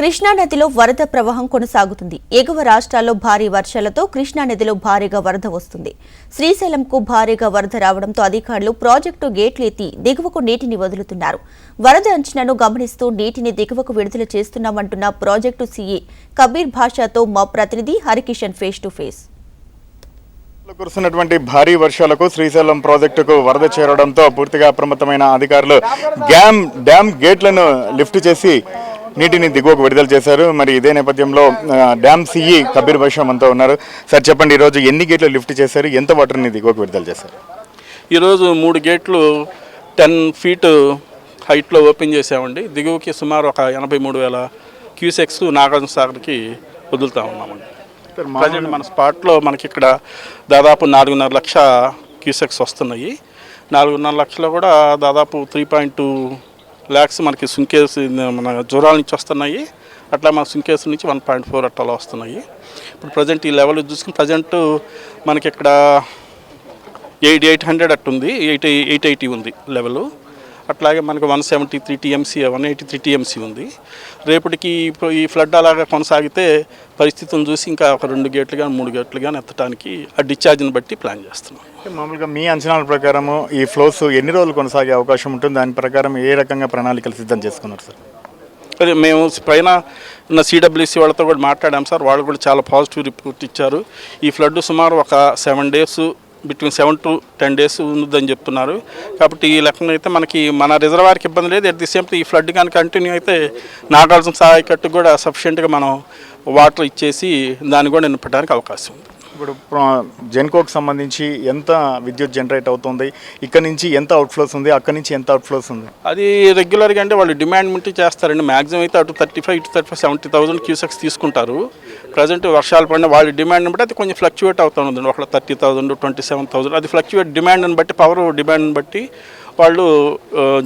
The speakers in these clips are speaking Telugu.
కృష్ణానదిలో వరద ప్రవాహం కొనసాగుతుంది. ఎగువ రాష్ట్రాల్లో భారీ వర్షాలతో కృష్ణానదిలో భారీగా వరద వస్తుంది. శ్రీశైలంకు భారీగా వరద రావడంతో అధికారులు ప్రాజెక్టు గేట్లు ఎత్తి దిగువకు నీటిని వదులుతున్నారు. వరద అంచనాను గమనిస్తూ నీటిని దిగువకు విడుదల చేస్తున్నామంటున్న ప్రాజెక్టు సీఏ కబీర్ భాషాతో మా ప్రతినిధి హరికిషన్ ఫేస్ టు ఫేస్. కురుస్తున్నటువంటి భారీ వర్షాలకు శ్రీశైలం ప్రాజెక్టుకు వరద చేరడంతో పూర్తిగా అప్రమత్తమైన అధికారులు డ్యామ్ డ్యామ్ గేట్లను లిఫ్ట్ చేసి నీటిని దిగువకు విడుదల చేశారు. మరి ఇదే నేపథ్యంలో డ్యామ్ సిఈ కబీర్ భాషా మనతో ఉన్నారు. సార్ చెప్పండి ఈరోజు ఎన్ని గేట్లు లిఫ్ట్ చేశారు? ఎంత వాటర్ని దిగువకు విడుదల చేశారు? ఈరోజు మూడు గేట్లు టెన్ ఫీట్ హైట్లో ఓపెన్ చేసామండి దిగువకి సుమారు ఒక ఎనభై మూడు వేల క్యూసెక్స్ నాగార్జున సాగర్కి వదులుతా ఉన్నామండి. ప్రజెంట్ మన స్పాట్లో మనకి ఇక్కడ దాదాపు నాలుగున్నర లక్ష క్యూసెక్స్ వస్తున్నాయి. నాలుగున్నర లక్షలు కూడా దాదాపు త్రీ పాయింట్ టూ ల్యాక్స్ మనకి సుంకేస్ మన జ్వరాల నుంచి వస్తున్నాయి. అట్లా మన సుంకేస్ నుంచి వన్ పాయింట్ ఫోర్ అట్లా వస్తున్నాయి. ఇప్పుడు ప్రజెంట్ ఈ లెవెల్ చూసుకుని ప్రజెంట్ మనకి ఇక్కడ ఎయిట్ ఎయిట్ హండ్రెడ్ అట్టుంది. ఎయిట్ ఎయిట్ ఎయిటీ ఉంది లెవెల్. అట్లాగే మనకు one seventy three TMC one eighty three TMC ఉంది. రేపటికి ఈ ఫ్లడ్ అలాగా కొనసాగితే పరిస్థితులను చూసి ఇంకా ఒక రెండు గేట్లు కానీ మూడు గేట్లు కానీ ఎత్తడానికి ఆ డిశ్చార్జ్ని బట్టి ప్లాన్ చేస్తున్నాం. మామూలుగా మీ అంచనాల ప్రకారము ఈ ఫ్లోస్ ఎన్ని రోజులు కొనసాగే అవకాశం ఉంటుంది? దాని ప్రకారం ఏ రకంగా ప్రణాళికలు సిద్ధం చేసుకున్నారు సార్? అదే మేము పైన ఉన్న సిడబ్ల్యూసీ వాళ్ళతో కూడా మాట్లాడాం సార్. వాళ్ళు కూడా చాలా పాజిటివ్ రిపోర్ట్ ఇచ్చారు. ఈ ఫ్లడ్ సుమారు ఒక seven days between seven to ten days ఉందని చెప్తున్నారు. కాబట్టి ఈ లెక్కన అయితే మనకి మన రిజర్వాయర్కి ఇబ్బంది లేదు. ఎట్ ది సేమ్ ఈ ఫ్లడ్ కానీ కంటిన్యూ అయితే నాగార్జున సహాయకట్టు కూడా సఫిషియెంట్గా మనం వాటర్ ఇచ్చేసి దాన్ని కూడా నింపడానికి అవకాశం ఉంది. ఇప్పుడు జెన్కోకి సంబంధించి ఎంత విద్యుత్ జనరేట్ అవుతుంది? ఇక్కడ నుంచి ఎంత అవుట్ఫ్లోస్ ఉంది? అక్కడ నుంచి ఎంత అవుట్ఫ్లోస్ ఉంది? అది రెగ్యులర్గా అంటే వాళ్ళు డిమాండ్ మింటి చేస్తారండి. మ్యాక్సిమం అయితే అటు థర్టీ ఫైవ్ ఇటు thirty five seventy thousand cusecs తీసుకుంటారు. ప్రజెంట్ వర్షాలు పడిన వాళ్ళ డిమాండ్ని బట్టి అది కొంచెం ఫ్లక్చువేట్ అవుతూ ఉంటుంది ఒకళ్ళ thirty thousand twenty seven thousand అది ఫ్లక్చువేట్ డిమాండ్ని బట్టి పవర్ డిమాండ్ని బట్టి వాళ్ళు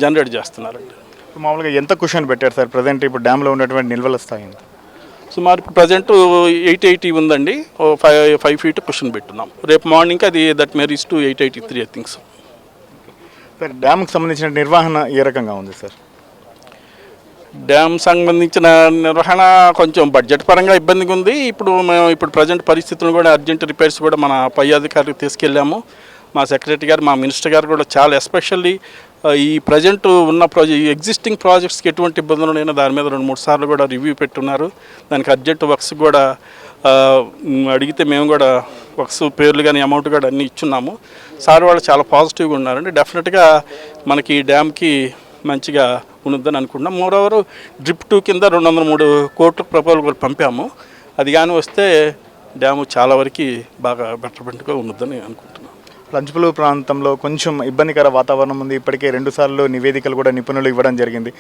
జనరేట్ చేస్తున్నారండి. ఇప్పుడు మామూలుగా ఎంత క్వశ్చన్ పెట్టారు సార్? ప్రజెంట్ ఇప్పుడు డ్యామ్లో ఉన్నటువంటి నిల్వల స్థాయి? సుమారు ప్రజెంట్ ఎయిట్ ఎయిటీ ఉందండి. ఫైవ్ ఫైవ్ ఫీట్ క్వశ్చన్ పెట్టున్నాం. రేపు మార్నింగ్ అది that may rise to eight eighty three I thinks sir డ్యామ్కి సంబంధించిన నిర్వహణ ఏ రకంగా ఉంది సార్? డ్యామ్ సంబంధించిన నిర్వహణ కొంచెం బడ్జెట్ పరంగా ఇబ్బందిగా ఉంది. ఇప్పుడు మేము ఇప్పుడు ప్రజెంట్ పరిస్థితులను కూడా అర్జెంట్ రిపేర్స్ కూడా మన పై అధికారికి తీసుకెళ్ళాము. మా సెక్రటరీ గారు మా మినిస్టర్ గారు కూడా చాలా ఎస్పెషల్లీ ఈ ప్రజెంట్ ఉన్న ప్రాజె ఎగ్జిస్టింగ్ ప్రాజెక్ట్స్కి ఎటువంటి ఇబ్బందులు ఉన్నాయో దాని మీద రెండు మూడు సార్లు కూడా రివ్యూ పెట్టున్నారు. దానికి అర్జెంట్ వర్క్స్ కూడా అడిగితే మేము కూడా వర్క్స్ పేర్లు కానీ అమౌంట్ కూడా అన్నీ ఇచ్చున్నాము. సార్ వాళ్ళు చాలా పాజిటివ్గా ఉన్నారండి. డెఫినెట్గా మనకి ఈ డ్యామ్కి మంచిగా ఉన్నదని అనుకుంటున్నాం. మోరోవర్ డ్రిప్ టూ కింద రెండు వందల మూడు కోట్ల ప్రపోజల్ కూడా పంపాము. అది కానీ వస్తే డ్యాము చాలా వరకు బాగా బెటర్మెంట్గా ఉన్నదని అనుకుంటున్నాం. లంచ్పులు ప్రాంతంలో కొంచెం ఇబ్బందికర వాతావరణం ఉంది. ఇప్పటికే రెండుసార్లు నివేదికలు కూడా నిపుణులు ఇవ్వడం జరిగింది.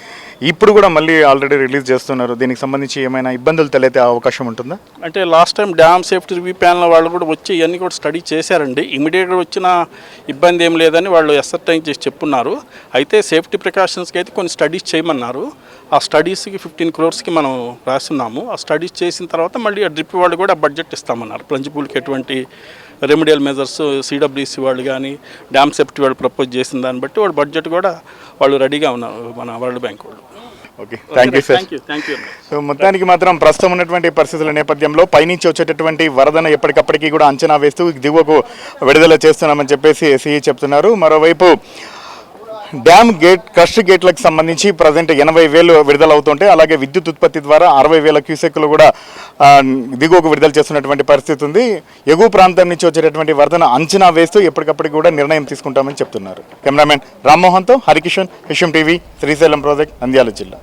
ఇప్పుడు కూడా మళ్ళీ ఆల్రెడీ రిలీజ్ చేస్తున్నారు. దీనికి సంబంధించి ఏమైనా ఇబ్బందులు తెలియతే అవకాశం ఉంటుందా? అంటే last time dam safety review panel వాళ్ళు కూడా వచ్చి ఇవన్నీ కూడా స్టడీ చేశారండి. ఇమీడియట్గా వచ్చిన ఇబ్బంది ఏం లేదని వాళ్ళు ఎసర్టైన్ చేసి చెప్పున్నారు. అయితే సేఫ్టీ ప్రికాషన్స్కి అయితే కొన్ని స్టడీస్ చేయమన్నారు. ఆ స్టడీస్కి ఫిఫ్టీన్ క్రోర్స్కి మనం రాస్తున్నాము. ఆ స్టడీస్ చేసిన తర్వాత మళ్ళీ ఆ డ్రిప్ వాళ్ళు కూడా బడ్జెట్ ఇస్తామన్నారు. ప్లంజిపూల్కి ఎటువంటి రెమెడియల్ మెజర్స్ సిడబ్ల్యూసి వాళ్ళు కానీ డ్యామ్ సేఫ్టీ వాళ్ళు ప్రపోజ్ చేసిన దాన్ని బట్టి వాళ్ళు బడ్జెట్ కూడా వాళ్ళు రెడీగా ఉన్నారు మన వరల్డ్ బ్యాంక్ వాళ్ళు. Okay thank you sir so మొత్తానికి మాత్రం ప్రస్తుతం ఉన్నటువంటి పరిస్థితుల నేపథ్యంలో పైనుంచి వచ్చేటటువంటి వరదను ఎప్పటికప్పటికీ కూడా అంచనా వేస్తూ దిగువకు విడుదల చేస్తున్నామని చెప్పేసి ఎస్ఈ చెప్తున్నారు. మరోవైపు డ్యామ్ గేట్ క్రష్ గేట్లకు సంబంధించి ప్రజెంట్ ఎనభై వేలు విడుదల అవుతుంటే అలాగే విద్యుత్ ఉత్పత్తి ద్వారా అరవై వేల క్యూసెక్లు కూడా దిగువకు విడుదల చేస్తున్నటువంటి పరిస్థితి ఉంది. ఎగువ ప్రాంతం నుంచి వచ్చేటటువంటి వరదను అంచనా వేస్తూ ఎప్పటికప్పటికి కూడా నిర్ణయం తీసుకుంటామని చెప్తున్నారు. కెమెరామెన్ రామ్మోహన్తో హరికిషన్ విషయం టీవీ శ్రీశైలం ప్రాజెక్ట్ నంద్యాల జిల్లా.